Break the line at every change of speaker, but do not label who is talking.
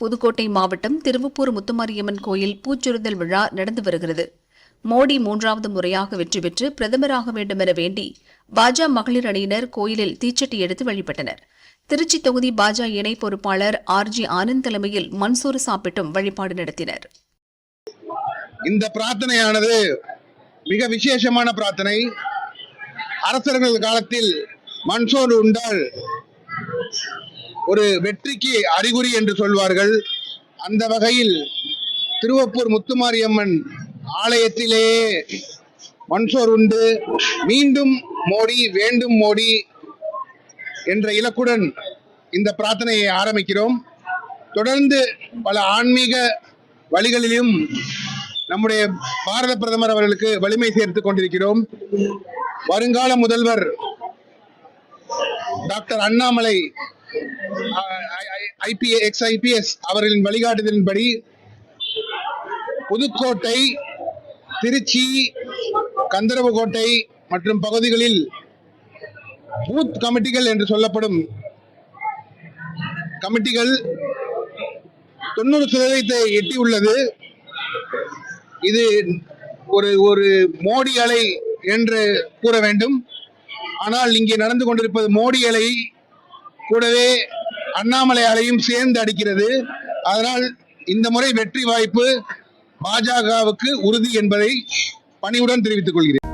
புதுக்கோட்டை மாவட்டம் திருவப்பூர் முத்துமாரியம்மன் கோயில் பூச்சொரிதல் விழா நடந்து வருகிறது. மோடி மூன்றாவது முறையாக வெற்றி பெற்று பிரதமராக வேண்டும் என வேண்டி பாஜ மகளிர் அணியினர் கோயிலில் தீச்சட்டி எடுத்து வழிபட்டனர். திருச்சி தொகுதி பாஜ இணை பொறுப்பாளர் ஆர் ஜி ஆனந்த் தலைமையில் மன்சூர் சாப்பிட்டும் வழிபாடு நடத்தினர்.
இந்த பிரார்த்தனையானது மிக விசேஷமான பிரார்த்தனை. அரசர்கள் காலத்தில் மன்சோர் உண்டால் ஒரு வெற்றிக்கு அறிகுறி என்று சொல்வார்கள். அந்த வகையில் திருவப்பூர் முத்துமாரியம்மன் ஆலயத்திலே மன்சோர் உண்டு. மீண்டும் மோடி வேண்டும் மோடி என்ற இலக்குடன் இந்த பிரார்த்தனையை ஆரம்பிக்கிறோம். தொடர்ந்து பல ஆன்மீக வழிகளிலும் நம்முடைய பாரத பிரதமர் அவர்களுக்கு வலிமை சேர்த்துக் கொண்டிருக்கிறோம். வருங்கால முதல்வர் டாக்டர் அண்ணாமலை எக்ஸ் ஐபிஎஸ் அவர்களின் வழிகாட்டுதலின்படி புதுக்கோட்டை திருச்சி கந்தரவக்கோட்டை மற்றும் பகுதிகளில் பூத் கமிட்டிகள் என்று சொல்லப்படும் கமிட்டிகள் தொண்ணூறு சதவீதத்தை எட்டியுள்ளது. இது ஒரு ஒரு மோடி அலை என்று கூற வேண்டும். ஆனால் இங்கே நடந்து கொண்டிருப்பது மோடி அலை கூடவே அண்ணாமலை அலையும் சேர்ந்து அடிக்கிறது. அதனால் இந்த முறை வெற்றி வாய்ப்பு பாஜகவுக்கு உறுதி என்பதை பணிவுடன் தெரிவித்துக் கொள்கிறேன்.